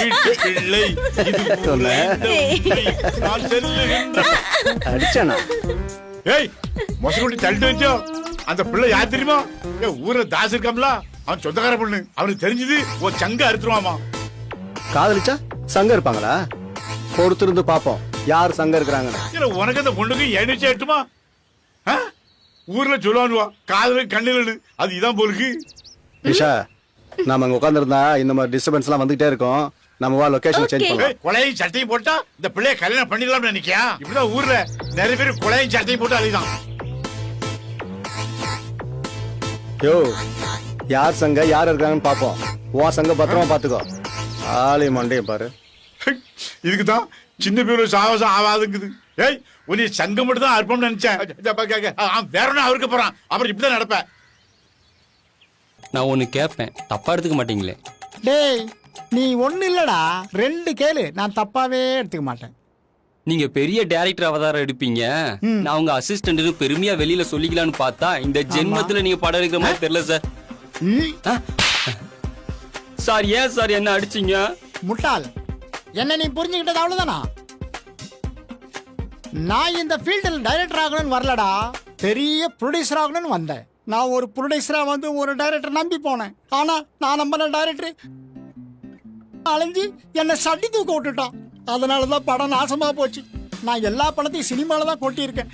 வீட்டு பிள்ளை. நான் செல்லுகின்ற அடிச்சானா? ஏய் மொசகுண்டி தள்ளிட்டு வச்சோ அந்த பிள்ளை யார் தெரியுமா? ஏ ஊர்ல தாஸ் இருக்காம்ல? அவன் சொந்தக்கார பொண்ணு. அவனுக்கு தெரிஞ்சது ஒரு சங்க அறுத்துருவாமா? காதலிச்சா? சங்கம் இருப்பாங்களா? பொறுத்திருந்து பாப்போம் யார் சங்கம் இருக்கிறாங்கன்னு. உனக்கு அந்த பொண்ணுக்கு எழுச்சி ஆட்டுமா ஊர்ல சொல்லுவானுவா காதல கண்ணுலன்னு அது இதான் போலுக்கு நிஷா நாம அங்க உட்காந்துருந்தா இந்த மாதிரி டிஸ்டர்பன்ஸ் எல்லாம் வந்துகிட்டே இருக்கும். நம்ம வா லொகேஷன் சேஞ்ச் பண்ணலாம். கொலையும் சட்டையும் போட்டா இந்த பிள்ளைய கல்யாணம் பண்ணிடலாம்னு நினைக்கியா? இப்படிதான் ஊர்ல நிறைய பேர் கொலையும் சட்டையும் போட்டு அழிதான் யோ யார் சங்கம் யார் இருக்காங்கன்னு பாப்போம் உன் சங்கம் பத்திரமா பாத்துக்கோ ஆளி மண்டையும் பாரு. இதுக்கு தான் சின்ன பேர் சாவசம் ஆகாதுங்குது. ஏய் உன்னை சங்கம் மட்டும் தான் அற்பம்னு நினைச்சேன் வேற ஒன்னும் அவருக்கு போறான். அப்புறம் இப்படிதான் நடப்பேன். நான் ஒன்று கேட்பேன் தப்பா எடுத்துக்க மாட்டீங்களே. டேய் நீ ஒண்ணு இல்லடா. ரெண்டு கேளு. நான் தப்பாவே எடுத்துக்க மாட்டேன். நீங்க பெரிய டைரக்டர் அவதாரம் எடுப்பீங்க. நான் உங்க அசிஸ்டன்ட் பெருமையா வெளியில சொல்லிக்கலாம்னு பார்த்தா இந்த ஜென்மத்துல நீங்க படம் எடுக்கிற மாதிரி தெரியல சார். சார் ஏன் சார் என்ன அடிச்சீங்க? முட்டாள். என்ன நீ புரிஞ்சுக்கிட்டது அவ்வளவுதானா? நான் இந்த ஃபீல்டில் டைரக்டர் ஆகணும்னு வரலடா. பெரிய ப்ரொடியூசர் ஆகணும்னு வந்தேன். நான் ஒரு ப்ரொடியூசரா வந்து ஒரு டைரக்டர் நம்பி போனேன். ஆனா நான் நம்பின டைரக்டர் அலைஞ்சு என்னை சட்டி தூக்க விட்டுட்டான். அதனால தான் படம் நாசமா போச்சு. நான் எல்லா படத்தையும் சினிமால தான் கொட்டியிருக்கேன்.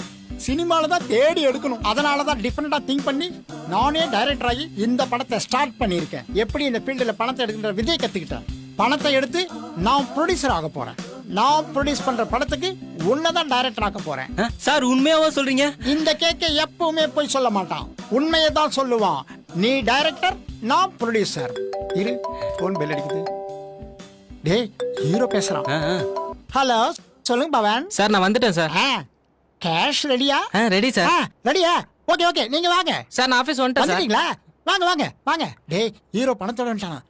சினிமால தான் தேடி எடுக்கணும். அதனால தான் டிஃப்ரெண்டா திங்க் பண்ணி நானே டைரக்டர் ஆகி இந்த படத்தை ஸ்டார்ட் பண்ணியிருக்கேன். எப்படி இந்த ஃபீல்டில் பணத்தை எடுக்கின்ற விதையை கத்துக்கிட்டேன் பணத்தை எடுத்து நான் ப்ரொடியூசர் ஆக போறேன். நான் ப்ரொடியூஸ் பண்ற படத்துக்கு உன்னதான் டைரக்டர் ஆக்க போறேன். ஆ, சார் உண்மையாவா சொல்றீங்க? இந்த கேக்க எப்பவுமே போய் சொல்ல மாட்டான். உண்மையை தான் சொல்லுவான். நீ டைரக்டர் நான் ப்ரொடியூசர் இரு ஃபோன் பெல் அடிக்குது. டேய் ஹீரோ பேசுறான். ஹலோ சொல்லுங்க பவன். சார் நான் வந்துட்டேன் சார். கேஷ் ரெடியா ரெடி சார். ரெடியா ஓகே ஓகே நீங்க வாங்க. சார் நான் ஆஃபீஸ் வந்துட்டேன் வந்துட்டீங்களா? வாங்க வாங்க வாங்க. டேய் ஹீரோ பணத்தோட வந்துட்டானா?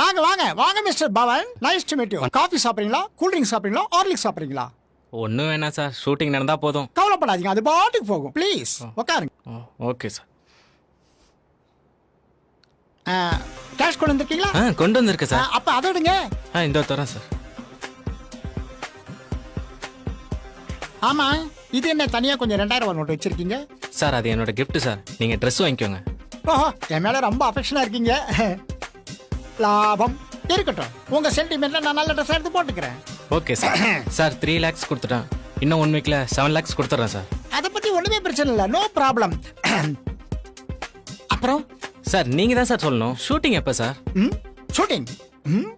வாங்க வாங்க வாங்க mister Pavan. Nice to meet you coffee சாப்பிடுறீங்களா? கூல் ட்ரிங்க் சாப்பிடுறீங்களா? ஹார்லிக்ஸ் சாப்பிடுறீங்களா? ஒன்றும் வேணாம் சார். ஷூட்டிங் நடந்தா போதும். கவலைப்படாதீங்க அது பாட்டுக்கு போகும். ப்ளீஸ் உட்காருங்க ஓகே சார் கேஷ் கொண்டு வந்திருக்கீங்களா? ஆ கொண்டு வந்திருக்கேன் சார். அப்ப அதை விடுங்க ஆ இந்த தரேன் சார். ஆமா இது என்ன தனியா கொஞ்சம் ரெண்டாயிரம் நோட்டு வச்சிருக்கீங்க? சார் அது என்னோட gift சார். நீங்க ட்ரெஸ் வாங்கிக்கோங்க. ஓஹோ என் மேல ரொம்ப அஃபெக்ஷனா இருக்கீங்க. லாபம். இருக்கட்டும். உங்க சென்டிமெண்ட்ல நான் நல்ல ட்ரெஸ் எடுத்து போட்டுக்கிறேன். Okay sir sir three lakhs கொடுத்துட்டேன். இன்னும் ஒன் வீக்ல செவன் லேக்ஸ் கொடுத்துட்றேன் சார் அதை பத்தி ஒண்ணுமே பிரச்சனை இல்லை. நோ ப்ராப்ளம் அப்புறம்? சார் நீங்க தான் சார் சொல்லணும். ஷூட்டிங் எப்போ சார்? ம்? ஷூட்டிங் ம்?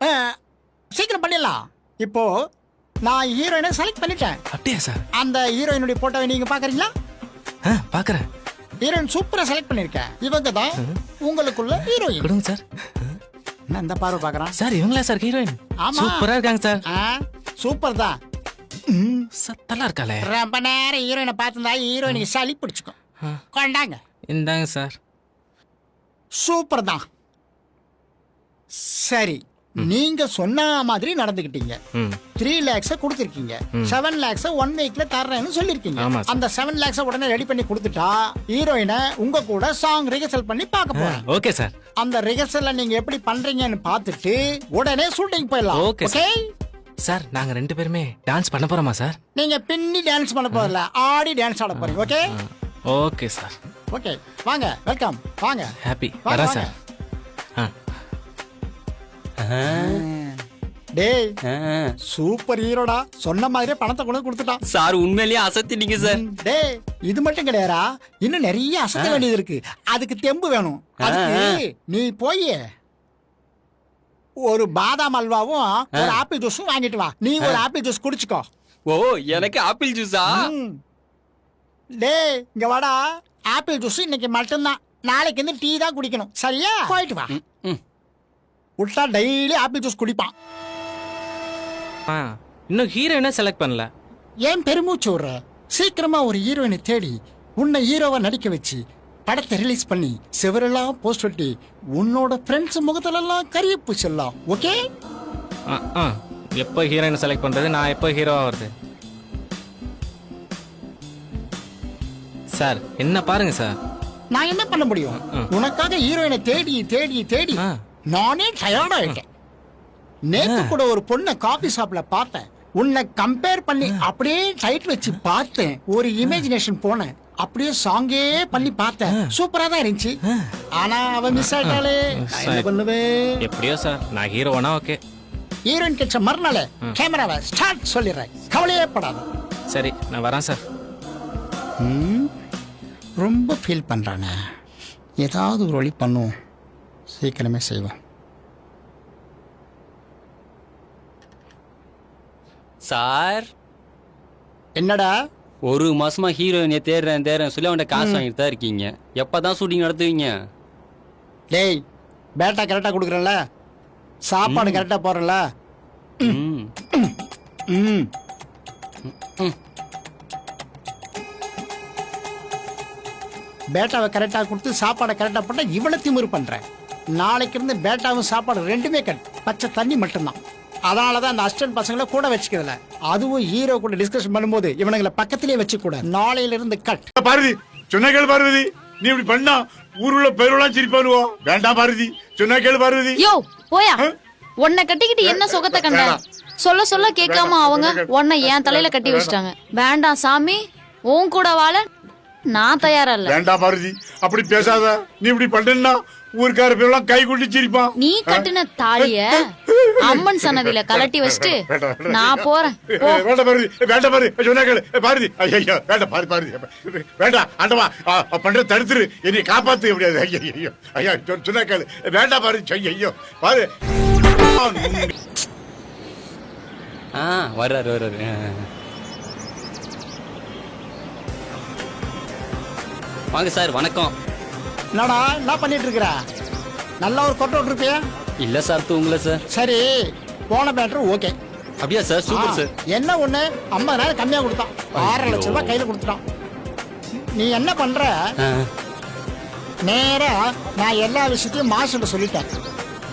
ஆ, சீக்கிரம் பண்ணிடலாம். இப்போ நான் ஹீரோயினை செலக்ட் பண்ணிட்டேன். அப்படியா சார்? அந்த ஹீரோயினுடைய போட்டோவை நீங்க பாக்குறீங்களா? ஆ பார்க்குறேன் ஹீரோயின் சூப்பரா செலக்ட் பண்ணிருக்கேன் இவங்க தான் உங்களுக்குள்ள ஹீரோயின் கொடுங்க சார். என்ன இந்த பார்வை பாக்குறான்? சார் இவங்களா சார் ஹீரோயின் ஆமா. சூப்பரா இருக்காங்க சார். ஆ சூப்பர் தான். ம், சத்தலா இருக்காளே. ரொம்ப நேரம் ஹீரோயினை பார்த்துருந்தா ஹீரோயினுக்கு சளி பிடிச்சுக்கும். கொண்டாங்க இந்தாங்க சார். சூப்பர் தான். சரி நீங்க சொன்ன மாதிரி நடந்துக்கிட்டீங்க த்ரீ லேக்ஸ கொடுத்துருக்கீங்க. செவன் லேக்ஸ ஒன் வீக்ல தர்றேன்னு சொல்லிருக்கீங்க. அந்த செவன் லேக்ஸ உடனே ரெடி பண்ணி கொடுத்துட்டா ஹீரோயினை உங்க கூட சாங் ரிஹர்சல் பண்ணி பார்க்க போறேன். ஓகே சார் அந்த ரிஹர்சல்ல நீங்க எப்படி பண்றீங்கன்னு பார்த்துட்டு உடனே ஷூட்டிங் போயிடலாம். ஓகே சார் நாங்க ரெண்டு பேருமே டான்ஸ் பண்ண போறோமா சார் நீங்க பின்னி டான்ஸ் பண்ண போறல ஆடி டான்ஸ் ஆட போறீங்க ஓகே ஓகே சார் ஓகே வாங்க வெல்கம் வாங்க. ஹாப்பி வாங்க. சார். டேய். சூப்பர் ஹீரோடா சொன்ன மாதிரியே பணத்தை கொண்டு கொடுத்துட்டான். சார் உண்மையிலேயே அசத்திட்டீங்க சார். டேய் இது மட்டும் கிடையாதா இன்னும் நிறைய அசத்த வேண்டியது இருக்கு. அதுக்கு தெம்பு வேணும். அதுக்கு நீ போய் ஒரு பாதாம் அல்வாவும் ஒரு ஆப்பிள் ஜூஸும் வாங்கிட்டு வா. நீ ஒரு ஆப்பிள் ஜூஸ் குடிச்சுக்கோ. ஓ எனக்கு ஆப்பிள் ஜூஸா. டேய் இங்க வாடா. ஆப்பிள் ஜூஸ் இன்னைக்கு மட்டும்தான். நாளைக்கு வந்து டீ தான் குடிக்கணும். சரியா? போயிட்டு வா. ம். விட்டா டெய்லி ஆப்பிள் ஜூஸ் குடிப்பான். ஆ இன்னும் ஹீரோயினை செலக்ட் பண்ணல. ஏன் பெருமூச்சு விடுற? சீக்கிரமா ஒரு ஹீரோயினை தேடி உன்னை ஹீரோவா நடிக்க வச்சு படத்தை ரிலீஸ் பண்ணி செவரெல்லாம் போஸ்ட் ஒட்டி உன்னோட ஃப்ரெண்ட்ஸ் முகத்திலெல்லாம் கரியப்பு செல்லாம் ஓகே ஆ ஆ. எப்போ ஹீரோயினை செலக்ட் பண்றது? நான் எப்போ ஹீரோவா வருது? சார் என்ன பாருங்க சார். நான் என்ன பண்ண முடியும். உனக்காக ஹீரோயினை தேடி தேடி தேடி. நானே டயர்ட் ஆயிட்டேன். நேத்து கூட ஒரு பொண்ணை காபி ஷாப்ல பார்த்தேன். உன்னை கம்பேர் பண்ணி அப்படியே டைட் வச்சு பார்த்தேன். ஒரு இமேஜினேஷன் போனேன். அப்படியே சாங்கே பண்ணி பார்த்தேன். சூப்பரா தான் இருந்துச்சு. ஆனா அவ மிஸ் ஆயிட்டாளே. என்ன பண்ணுவேன் எப்படியோ சார் நான் ஹீரோனா ஓகே ஹீரோயின் கிட்ட மறுநாள் கேமராவை ஸ்டார்ட் சொல்லிடுறேன். கவலையே படாத. சரி நான் வரேன் சார். ம், ரொம்ப ஃபீல் பண்றானே. ஏதாவது ஒரு வழி பண்ணுவோம் சீக்கிரமே செய்வோம் சார்? என்னடா? ஒரு மாசமா ஹீரோயினை தேடுறேன் தேடுறேன் சொல்லி அவன்கிட்ட காசு வாங்கிட்டு தான் இருக்கீங்க. எப்பதான் ஷூட்டிங் நடத்துவீங்க? டேய் பேட்டா கரெக்டாக கொடுக்குறேன்ல. சாப்பாடு கரெக்டாக போடுறல ம். ம். பேட்டாவை கரெக்டாக கொடுத்து சாப்பாடை கரெக்டாக போட்டால் இவ்வளோ திமிரு பண்ணுறேன் நாளைக்கு இருந்து பேட்டாவும் சாப்பாடு ரெண்டுமே கட். பச்சை தண்ணி மட்டும்தான். அதனால தான் அந்த அசிஸ்டன்ட் பசங்களை கூட வச்சுக்கிறதில்ல அதுவும் ஹீரோ கூட டிஸ்கஷன் பண்ணும்போது இவனுங்களை பக்கத்திலே வச்சுக்கூட நாளையில இருந்து கட் பார்வதி சொன்ன கேளு பார்வதி. நீ இப்படி பண்ணா ஊருள்ள பெருவெல்லாம் சிரிப்பானுவோ? வேண்டாம் பார்வதி சொன்ன கேளு பார்வதி. யோ போயா. உன்னை கட்டிக்கிட்டு என்ன சுகத்தை கண்ட சொல்ல சொல்ல கேட்காம அவங்க உன்னை என் தலையில கட்டி வச்சிட்டாங்க. வேண்டாம் சாமி உன் கூட வாழ நான் தயாரா இல்ல வேண்டாம் பார்வதி அப்படி பேசாத. நீ இப்படி பண்ணா ஊருக்கார பேரெல்லாம் கை கொண்டு சிரிப்பான். நீ கட்டின தாலிய அம்மன் சன்னதியில கலட்டி வச்சுட்டு நான் போறேன். வேண்டாம் பாரதி வேண்டாம் பாரதி சொன்னா கேளு. பாரதி ஐயோ வேண்டாம் பாரு பாரதி வேண்டாம் ஆண்டவா பண்ற தடுத்துரு. என்னை காப்பாத்து முடியாது. ஐயோ ஐயோ ஐயா சொன்னா கேளு. வேண்டாம் பாரு ஐயோ பாரு. ஆ வர்றாரு வர்றாரு. வாங்க சார் வணக்கம். என்னடா என்ன பண்ணிட்டு இருக்கிற நல்லா ஒரு கொட்டை விட்டுருப்பியா? இல்ல சார் தூங்கல சார். சரி போன பேட்டர் ஓகே அப்படியா சார் சூப்பர் சார். என்ன ஒண்ணு? ஐம்பதாயிரம் கம்மியா கொடுத்தான். ஆறரை லட்சம் ரூபாய் கையில கொடுத்துட்டான். நீ என்ன பண்ற. நேரா நான் எல்லா விஷயத்தையும் மாஸ்டர்ட்ட சொல்லிட்டேன்.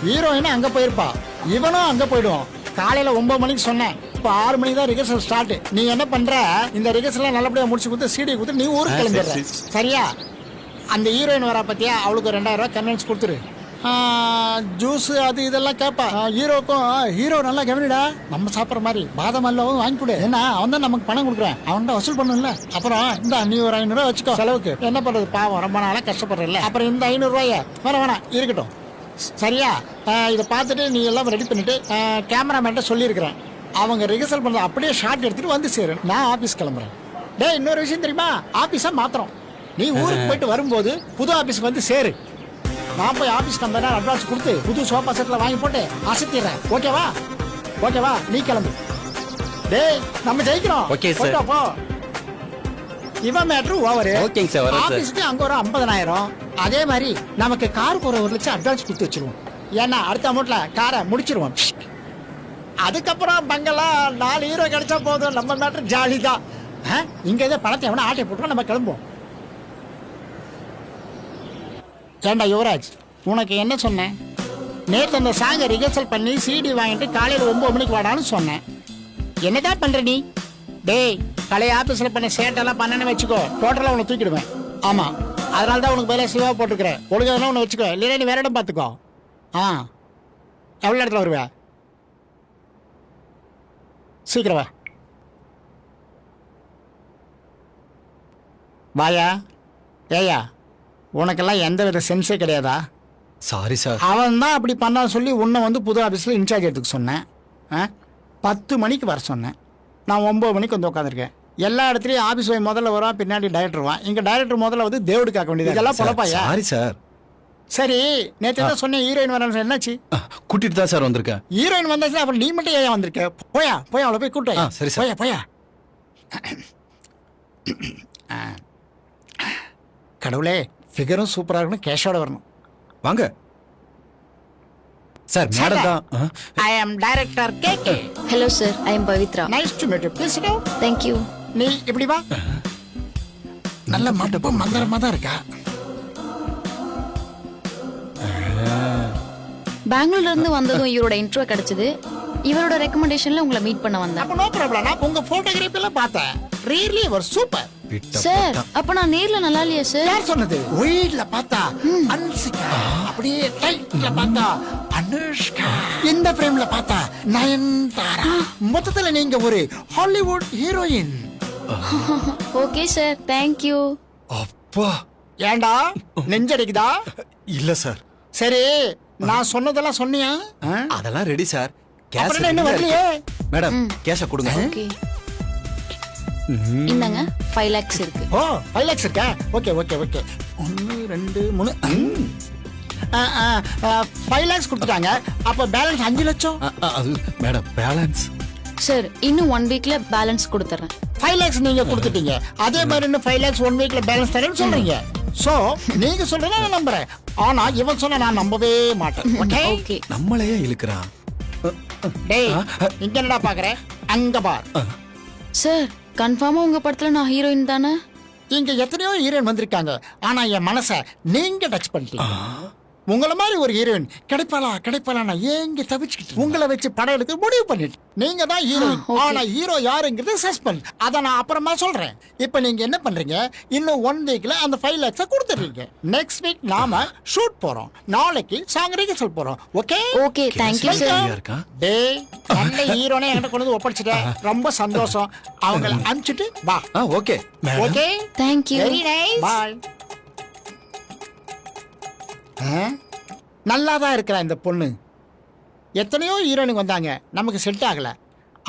ஹீரோயின் அங்க போயிருப்பா. இவனும் அங்க போயிடுவான். காலையில ஒன்பது மணிக்கு சொன்னேன். இப்போ ஆறு மணிக்கு தான் ரிகர்சல் ஸ்டார்ட் நீ என்ன பண்ற? இந்த ரிகர்சல் நல்லபடியா முடிச்சு கொடுத்து சீடி கொடுத்து நீ ஊருக்கு கிளம்பிடுற. சரி. சரியா? அந்த ஹீரோயின் வரா பத்தியா? அவளுக்கு ரெண்டாயிரம் ரூபாய் கன்வென்ஸ் கொடுத்துரு. ஜூஸ் அது இதெல்லாம் கேட்பா ஹீரோக்கும் ஹீரோ நல்லா கவனிடா. நம்ம சாப்பிட்ற மாதிரி பாதாம் அல்வாவும் வாங்கி கொடு. ஏன்னா அவன் தான் நமக்கு பணம் கொடுக்குறான். அவன் தான் வசூல் பண்ணும்ல அப்புறம் இந்த நீ ஒரு ஐநூறுரூவா வச்சுக்கோ. செலவுக்கு. என்ன பண்றது? பாவம் ரொம்ப நாளாக கஷ்டப்படுறல அப்புறம் இந்த ஐநூறுரூவாய வேணாம் வேணாம் இருக்கட்டும். சரியா? இதை பார்த்துட்டு நீ எல்லாம் ரெடி பண்ணிட்டு கேமராமேன்ட்ட சொல்லியிருக்கிறேன். அவங்க ரிஹர்சல் பண்ண அப்படியே ஷார்ட் எடுத்துட்டு வந்து சேரு நான் ஆபீஸ் கிளம்புறேன். டேய் இன்னொரு விஷயம் தெரியுமா? ஆபீஸா மாத்திரம் நீ ஊருக்கு போயிட்டு வரும்போது புது ஆபீஸ்க்கு வந்து சேரு. நான் போய் நம்ம நேரம் அட்வான்ஸ் கொடுத்து புது சோஃபா செட்ல வாங்கி போட்டு அசத்திடுறேன். ஓகேவா ஓகேவா நீ கிளம்பு. டேய் நம்ம ஜெயிக்கிறோம். போயிட்டு வா, போ. இவன் மேட்ரு ஓவர் ஓகேங்க சார் சார் ஆபீஸ்க்கு அங்க ஒரு ஐம்பதனாயிரம். அதே மாதிரி நமக்கு காருக்கு ஒரு ஒரு லட்சம் அட்வான்ஸ் கொடுத்து வச்சிருவோம். ஏன்னா அடுத்த அமௌண்ட்ல காரை முடிச்சிருவோம். அதுக்கப்புறம் பங்களா நாலு ஹீரோ கிடைச்சா போதும். நம்ம மேட்ரு ஜாலி தான் ஆ? இங்க ஏதோ பணத்தை எவனா ஆட்டை போட்டுருவோம் நம்ம கிளம்புவோம். ஏண்டா யுவராஜ் உனக்கு என்ன சொன்னேன்? நேற்று அந்த சாங்கை ரிஹர்சல் பண்ணி சிடி வாங்கிட்டு காலையில் ஒம்பது மணிக்கு வாடான்னு சொன்னேன். என்னதான் பண்ற நீ? டேய் பழைய ஆஃபீஸில் பண்ண சேட்டெல்லாம் பண்ணனு வச்சுக்கோ. டோட்டலாக உன்னை தூக்கிடுவேன். ஆமாம் அதனால தான் உனக்கு பதிலாக சிவா போட்டுக்கிறேன். ஒழுங்காக உன்னை வச்சுக்கோ. இல்லைன்னா நீ வேற இடம் பார்த்துக்கோ. ஆ. எவ்வளோ இடத்துல வருவேன் சீக்கிரம். வா வாயா ஏயா உனக்கெல்லாம் எந்த வித சென்ஸே கிடையாதா? சாரி சார் அவன் தான் அப்படி பண்ணா சொல்லி உன்னை வந்து புது ஆஃபீஸில் இன்சார்ஜ் எடுத்துக்க சொன்னேன். ஆ? பத்து மணிக்கு வர சொன்னேன். நான் ஒம்பது மணிக்கு வந்து உட்காந்துருக்கேன் எல்லா இடத்துலையும் ஆஃபீஸ் போய் முதல்ல வருவான் பின்னாடி டைரக்டர் வருவான். இங்கே டைரக்டர் முதல்ல வந்து தேவடு காக்க வேண்டியது. இதெல்லாம் பொழப்பாயா? சாரி சார் சரி நேற்று தான் சொன்னேன் ஹீரோயின் வரேன்னு என்னாச்சு? கூட்டிட்டு தான் சார் வந்திருக்கேன் ஹீரோயின் வந்தாச்சுன்னா அப்புறம் நீ மட்டும் ஏன் வந்திருக்க? போயா போயா அவளை போய் கூட்டு ஆ, சரி, சார். போயா போயா. ஆ. கடவுளே ஃபிகரும் சூப்பராக இருக்கணும் கேஷோட வரணும். வாங்க. சார் மேடம் தான். I am director K K hello sir I am Pavithra nice to meet you please thank you நீ இப்படி வா. நல்ல மாட்டப்போ மந்திரமா தான் இருக்கா? பெங்களூர்ல இருந்து வந்ததும் இவரோட இன்ட்ரோ கிடைச்சது. இவரோட ரெக்கமெண்டேஷன்ல உங்களை மீட் பண்ண வந்தேன். அப்ப நோ ப்ராப்ளம் நான் உங்க போட்டோகிராஃபி எல்லாம் பார்த்தேன். ரியலி ஒரு சூப்பர் சார் அப்ப நான் நேர்ல நல்லா இல்லையா சார் யார் சொன்னது? ஒயிட்ல பார்த்தா அன்சிகா. அப்படியே டைட்ல பார்த்தா அனுஷ்கா. இந்த பிரேம்ல பார்த்தா நயன்தாரா. மொத்தத்துல நீங்க ஒரு Hollywood heroine okay sir thank you அப்பா. ஏண்டா? நெஞ்சடிக்குதா? இல்ல சார் சரி. நான் சொன்னதெல்லாம் சொன்னியா? ஆ? அதெல்லாம் ரெடி சார் அப்புறம் என்ன வரலையே? மேடம் கேஷ கொடுங்க. ஓகே. இந்தாங்க ஃபைவ் லேக்ஸ் இருக்கு. ஓ ஃபைவ் லேக்ஸ் இருக்கா? Okay okay okay. ஒன்று ரெண்டு மூணு. ஃபைவ் லேக்ஸ் கொடுத்துட்டாங்க. அப்போ பேலன்ஸ் அஞ்சு லட்சம்? அது மேடம் பேலன்ஸ் சார் இன்னும் ஒன் வீக்ல பேலன்ஸ் கொடுத்துறேன். ஃபைவ் லேக்ஸ் நீங்க கொடுத்துட்டீங்க. அதே மாதிரி இன்னும் ஃபைவ் லேக்ஸ் ஒன் வீக்ல பேலன்ஸ் தரேன்னு சொல்றீங்க. சோ நீங்க சொல்றத நான் நம்புறேன். ஆனா இவன் சொன்ன நான் நம்பவே மாட்டேன். ஓகே ஓகே நம்மளையே இழுக்கிறான் டேய் இங்க என்னடா பாக்குற? அங்க பார். சார் கன்ஃபார்மா உங்க படத்துல நான் ஹீரோயின் தானே? இங்க எத்தனையோ ஹீரோயின் வந்திருக்காங்க. ஆனா என் மனச நீங்க டச் பண்ணிட்டீங்க. உங்கள மாதிரி ஒரு ஹீரோயின் கிடைப்பாளா கிடைப்பாளா நான் ஏங்க தவிச்சுக்கிட்டு உங்களை வச்சு படம் எடுக்க முடிவு பண்ணிட்டு. நீங்க தான் ஹீரோயின் okay. ஆனா ஹீரோ யாருங்கிறது சஸ்பெண்ட் அத நான் அப்புறமா சொல்றேன். இப்போ நீங்க என்ன பண்றீங்க? இன்னும் ஒன் வீக்ல அந்த ஃபைவ் லேக்ஸ கொடுத்துறீங்க நெக்ஸ்ட் வீக் நாம ஷூட் போறோம். நாளைக்கு சாங் ரிஹர்சல் போறோம். Okay okay thank you sir இருக்கான் டேய் நல்ல ஹீரோனே என்கிட்ட கொண்டு வந்து ஒப்படைச்சிட்டேன் ரொம்ப சந்தோஷம். அவங்கள அனுப்பிச்சிட்டு வா. ஆ okay okay thank you very nice bye நல்லா தான் இருக்கிறா இந்த பொண்ணு? எத்தனையோ ஹீரோயினுக்கு வந்தாங்க. நமக்கு செட் ஆகல.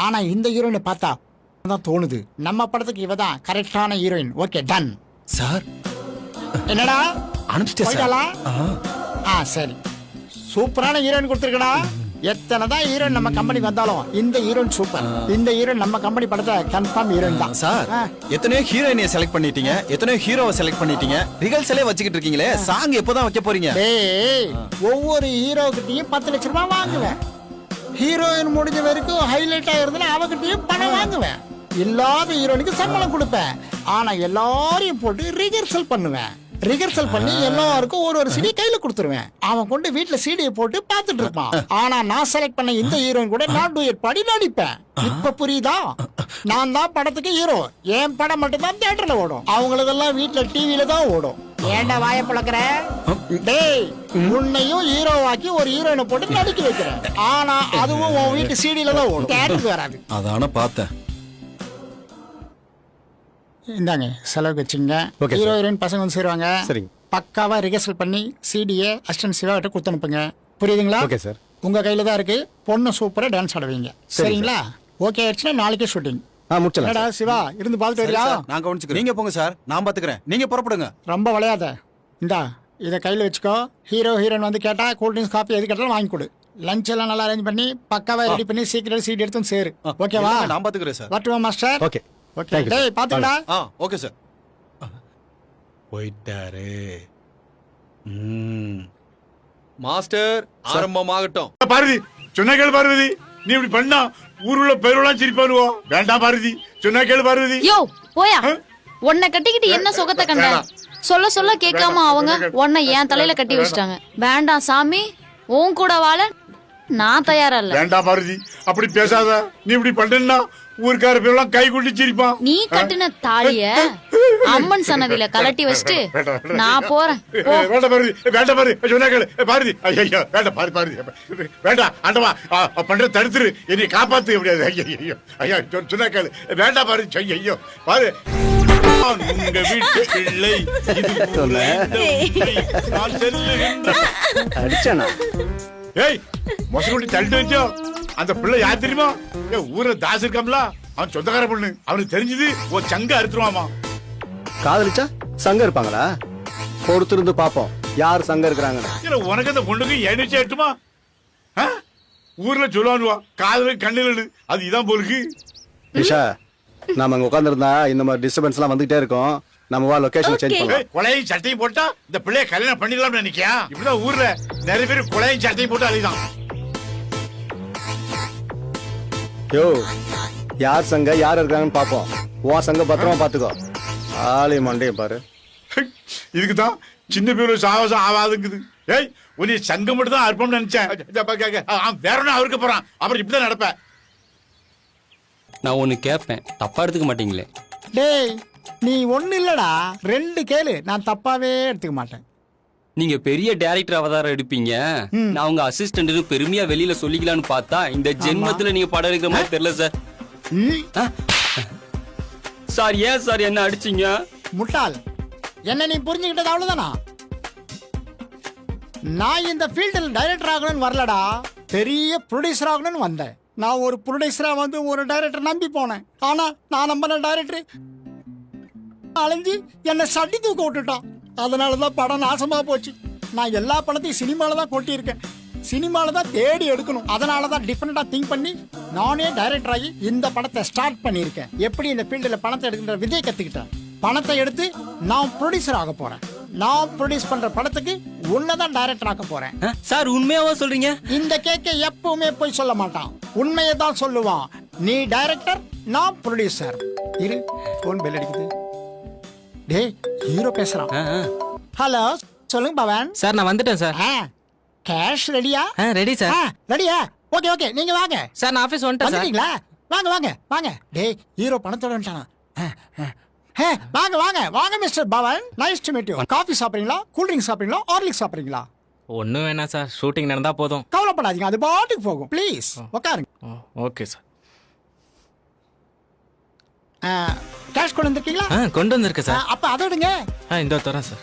ஆனா இந்த ஹீரோயினை பார்த்தா தான் தோணுது. நம்ம படத்துக்கு இவ தான் கரெக்டான ஹீரோயின் ஓகே டன் சார். என்னடா? ஆ, ஆ சரி. சூப்பரான ஹீரோயின் கொடுத்துருக்கடா. எத்தனை தான் ஹீரோயின் நம்ம கம்பெனிக்கு வந்தாலும் இந்த ஹீரோயின் சூப்பர் இந்த ஹீரோயின் நம்ம கம்பெனி படத்தை கன்ஃபார்ம் ஹீரோயின் தான். சார். எத்தனையோ ஹீரோயினிய செலக்ட் பண்ணிட்டீங்க எத்தனையோ ஹீரோவை செலக்ட் பண்ணிட்டீங்க ரிகல்ஸலே வச்சுக்கிட்டு இருக்கீங்களே சாங் எப்போதான் வைக்க போறீங்க? டேய் ஒவ்வொரு ஹீரோக்கிட்டையும் பத்து லட்ச ரூபாய் வாங்குவேன். ஹீரோயின் முடிஞ்ச வரைக்கும் ஹைலைட் ஆயிருந்தா அவகிட்டயும் பணம் வாங்குவேன். இல்லாத ஹீரோனுக்கு சம்பளம் கொடுப்பேன். ஆனா எல்லாரையும் போட்டு ரிஹர்சல் பண்ணுவேன். ரிஹர்சல் பண்ணி எல்லாருக்கும் ஒரு ஒரு சிடி கையில கொடுத்துருவேன். அவன் கொண்டு வீட்டுல சீடியை போட்டு பார்த்துட்டு இருப்பான். ஆனா நான் செலக்ட் பண்ண இந்த ஹீரோயின் கூட நான் டூயட் பாடி நடிப்பேன். இப்ப புரியுதா? நான் தான் படத்துக்கு ஹீரோ என் படம் மட்டும் தான் தியேட்டர்ல ஓடும். அவங்களதெல்லாம் வீட்டுல டிவில தான் ஓடும். ஏன்டா வாய பழக்கிற டேய் உன்னையும் ஹீரோவாக்கி ஒரு ஹீரோயினை போட்டு நடிக்க வைக்கிறேன். ஆனா அதுவும் உன் வீட்டு சீடியில தான் ஓடும். தியேட்டருக்கு வராது. அதான பார்த்தேன். இந்தாங்க செலவுக்கு வச்சுங்க Okay, ஹீரோ. ஹீரோயின் பசங்க வந்து சேருவாங்க. சரிங்க. பக்காவா ரிஹர்சல் பண்ணி சிடியை அசிஸ்டன்ட் சிவாகிட்ட கொடுத்து அனுப்புங்க. புரியுதுங்களா? Okay, sir. உங்க கையில தான் இருக்கு. பொண்ணு சூப்பரா டான்ஸ் ஆடுவீங்க சரி, சரிங்களா? ஓகே ஆயிடுச்சுன்னா நாளைக்கே ஷூட்டிங் ஆ முடிச்சலாம் என்னடா சிவா இருந்து பார்த்துட்டு வரியா? நான் கவனிச்சுக்கிறேன். நீங்க போங்க சார். நான் பாத்துக்கிறேன். நீங்க புறப்படுங்க. ரொம்ப விளையாத. இந்தா இதை கையில் வச்சுக்கோ. ஹீரோ ஹீரோயின் வந்து கேட்டா கூல் ட்ரிங்க்ஸ் காஃபி எது கேட்டாலும் வாங்கி கொடு. லஞ்ச் எல்லாம் நல்லா அரேஞ்ச் பண்ணி பக்காவா ரெடி பண்ணி சீக்கிரம் சீட் எடுத்து வந்து சேரு. ஓகேவா நான் பாத்துக்கிறேன் சார். வரட்டுமா மாஸ்டர் ஓகே. ஓகே டேய் ஆ ஓகே சார் போயிட்டாரு. ம். மாஸ்டர் ஆரம்பமாகட்டும். பார்வதி சொன்ன கேளு பார்வதி. நீ இப்படி பண்ணா ஊருள்ள பேரெல்லாம் சிரிப்பானுவோ வேண்டாம் பார்வதி. சொன்ன கேளு பார்வதி. யோ போயா. உன்னை கட்டிக்கிட்டு என்ன சுகத்தை கண்ட? சொல்ல சொல்ல கேட்காம அவங்க உன்னை என் தலையில கட்டி வச்சிட்டாங்க. வேண்டாம் சாமி. உன் கூட வாழ நான் தயாரா இல்ல. வேண்டாம் பார்வதி. அப்படி பேசாத. நீ இப்படி பண்ணா ஊருக்கார பேரெல்லாம் கை கொண்டு சிரிப்பான். நீ கட்டின தாலிய அம்மன் சன்னதியில கலட்டி வச்சுட்டு நான் போறேன். வேண்டாம் பாரதி வேண்டாம் பாரு சொன்னா கேளு. பாரதி ஐயோ வேண்டாம் பாரு பாரதி. வேண்டாம் ஆண்டவா பண்ற தடுத்துரு. என்னை காப்பாத்து எப்படியாது ஐயோ ஐயா சொன்னா கேளு. வேண்டாம் பாரு ஐயோ பாரு. உங்க வீட்டு பிள்ளை. நான் செல்லுகின்ற அடிச்சானா? ஏய் மொசகுட்டி தள்ளிட்டு வச்சோ அந்த பிள்ளை யார் தெரியுமா? ஏய் ஊர்ல தாஸ் இருக்காம்ல அவன் சொந்தக்கார பொண்ணு. அவனுக்கு தெரிஞ்சது ஒரு சங்க அறுத்துருவாமா? காதலிச்சா? சங்கம் இருப்பாங்களா? பொறுத்திருந்து பாப்போம். யார் சங்கம் இருக்கிறாங்கன்னு. உனக்கு அந்த பொண்ணுக்கு எண்ணிச்சு ஏட்டுமா ஊர்ல சொல்லுவானுவா காதல கண்ணில் அது இதான் போலுக்கு நிஷா நாம அங்க உட்காந்துருந்தா இந்த மாதிரி டிஸ்டர்பன்ஸ் எல்லாம் வந்துகிட்டே இருக்கும். நம்ம வா லொகேஷன் சேஞ்ச் பண்ணலாம். கொலையும் சட்டையும் போட்டா இந்த பிள்ளைய கல்யாணம் பண்ணிடலாம்னு நினைக்கியா? இப்படிதான் ஊர்ல நிறைய பேர் கொலையும் சட்டையும் போட்டு அழிதான். யோ யார் சங்க யார் இருக்கிறாங்கன்னு பாப்போம் உன் சங்க பத்திரமா பாத்துக்கோ ஆளி மண்டையை பாரு. இதுக்கு தான் சின்ன பேர் சாவசம் ஆகாதுங்குது ஏய் உன்னை சங்கம் மட்டும் தான் அர்ப்பம் நினைச்சேன் வேற ஒன்னும் அவருக்கு போறான். அப்புறம் இப்படிதான் நடப்பேன் நான் ஒன்னு கேட்பேன் தப்பா எடுத்துக்க மாட்டீங்களே. டேய் நீ ஒண்ணு இல்லடா. ரெண்டு கேளு. நான் தப்பாவே எடுத்துக்க மாட்டேன். நீங்க பெரிய டேரக்டர் அவதாரம் எடுப்பீங்க. நான் உங்க அசிஸ்டன்ட்னு பெருமையா வெளியில சொல்லிக்கலாம்னு பார்த்தா இந்த ஜென்மத்துல நீங்க படம் எடுக்கிற மாதிரி தெரியல சார் சார் ஏன் சார் என்ன அடிச்சீங்க? முட்டாள். என்ன நீ புரிஞ்சுக்கிட்டது அவ்வளவுதானா? நான் இந்த ஃபீல்டில் டைரக்டர் ஆகணும்னு வரலடா. பெரிய ப்ரொடியூசர் ஆகணும்னு வந்தேன். நான் ஒரு ப்ரொடியூசரா வந்து ஒரு டைரக்டர் நம்பி போனேன். ஆனா நான் நம்பின டைரக்டர் அலைஞ்சு என்னை சட்டி தூக்க விட்டுட்டான். அதனால தான் படம் நாசமா போச்சு. நான் எல்லா படத்தையும் சினிமால தான் கொட்டியிருக்கேன். சினிமால தான் தேடி எடுக்கணும். அதனால தான் டிஃப்ரெண்டா திங்க் பண்ணி நானே டைரக்டர் ஆகி இந்த படத்தை ஸ்டார்ட் பண்ணியிருக்கேன். எப்படி இந்த ஃபீல்டில் பணத்தை எடுக்கின்ற விதையை கத்துக்கிட்டேன் பணத்தை எடுத்து நான் ப்ரொடியூசர் ஆக போறேன். நான் ப்ரொடியூஸ் பண்ற படத்துக்கு உன்னதான் டைரக்டர் ஆக்க போறேன். சார் உண்மையாவா சொல்றீங்க? இந்த கேக்க எப்பவுமே போய் சொல்ல மாட்டான். உண்மையை தான் சொல்லுவான். நீ டைரக்டர் நான் ப்ரொடியூசர் இரு போன் பெல் அடிக்குது. டேய் ஹீரோ பேசுறான். ஹலோ சொல்லுங்க பவன். சார் நான் வந்துட்டேன் சார். கேஷ் ரெடியா ரெடி சார். ரெடியா ஓகே ஓகே நீங்க வாங்க. சார் நான் ஆஃபீஸ் வந்துட்டேன் சார். வந்துட்டீங்களா? வாங்க வாங்க வாங்க. டேய் ஹீரோ பணத்தோட வந்துட்டானா? வாங்க வாங்க வாங்க mister Pavan. Nice to meet you coffee சாப்பிடுறீங்களா? கூல் ட்ரிங்க் சாப்பிடுறீங்களா? ஹார்லிக்ஸ் சாப்பிடுறீங்களா? ஒன்றும் வேணாம் சார். ஷூட்டிங் நடந்தா போதும். கவலைப்படாதீங்க அது பாட்டுக்கு போகும். ப்ளீஸ் உட்காருங்க ஓகே சார். கேஷ் கொண்டு வந்திருக்கீங்களா? ஆ கொண்டு வந்திருக்கேன் சார். அப்ப அதை விடுங்க ஆ இந்த தரேன் சார்.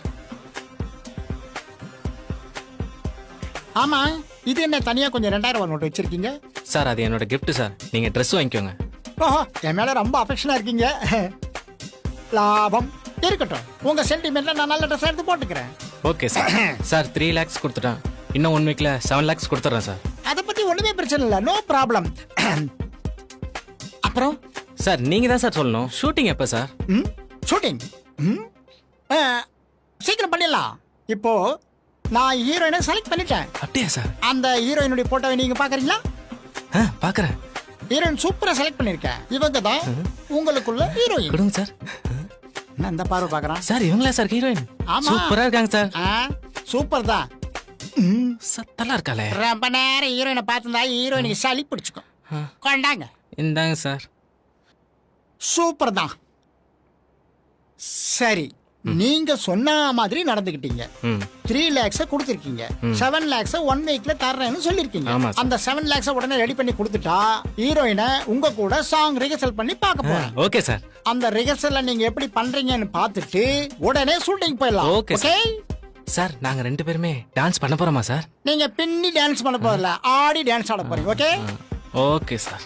ஆமா இது என்ன தனியா கொஞ்சம் ரெண்டாயிரம் ரூபாய் நோட்டு வச்சிருக்கீங்க? சார் அது என்னோட gift சார். நீங்கள் ட்ரெஸ் வாங்கிக்கோங்க. ஓஹோ என் மேல ரொம்ப அஃபெக்ஷனா இருக்கீங்க. லாபம். இருக்கட்டும். உங்க சென்டிமெண்ட்ல நான் நல்ல ட்ரெஸ் எடுத்து போட்டுக்கிறேன். Okay sir. Sir three lakhs கொடுத்துட்டேன். இன்னும் ஒன் வீக்கில் செவன் லேக்ஸ் கொடுத்துட்றேன் சார். அதை பத்தி ஒண்ணுமே பிரச்சனை இல்லை. நோ ப்ராப்ளம் அப்புறம்? சார் நீங்கள் தான் சார் சொல்லணும். ஷூட்டிங் எப்போ சார்? ம்? ஷூட்டிங் ம்? ஆ, சீக்கிரம் பண்ணிடலாம். இப்போ நான் ஹீரோயினை செலக்ட் பண்ணிட்டேன். அப்படியா சார்? அந்த ஹீரோயினுடைய போட்டோவை நீங்க பாக்குறீங்களா? ஆ பார்க்குறேன் ஹீரோயின் சூப்பரா செலக்ட் பண்ணிருக்கேன். இவங்க தான் உங்களுக்குள்ள ஹீரோயின் கொடுங்க சார். என்ன இந்த பார்வை பாக்குறான். சார் இவங்களா சார் ஹீரோயின் ஆமா. சூப்பராக இருக்காங்க சார். ஆ சூப்பர் தான். சத்தெல்லாம் இருக்காளே. ரொம்ப நேரம் ஹீரோயினை பார்த்துருந்தா ஹீரோயினுக்கு சளி பிடிச்சிக்கும். கொண்டாங்க. இந்தாங்க சார். சூப்பர் தான். சரி நீங்க சொன்ன மாதிரி நடந்துக்கிட்டீங்க. த்ரீ லேக்ஸ கொடுத்துருக்கீங்க. செவன் லேக்ஸ ஒன் வீக்ல தர்றேன்னு சொல்லிருக்கீங்க. அந்த செவன் லேக்ஸ உடனே ரெடி பண்ணி கொடுத்துட்டா ஹீரோயினை உங்க கூட சாங் ரிஹர்சல் பண்ணி பார்க்க போறேன். ஓகே சார் அந்த ரிஹர்சல்ல நீங்க எப்படி பண்றீங்கன்னு பார்த்துட்டு உடனே ஷூட்டிங் போயிடலாம். ஓகே சார் நாங்க ரெண்டு பேருமே டான்ஸ் பண்ண போறோமா சார் நீங்க பின்னி டான்ஸ் பண்ண போறல ஆடி டான்ஸ் ஆட போறீங்க ஓகே ஓகே சார்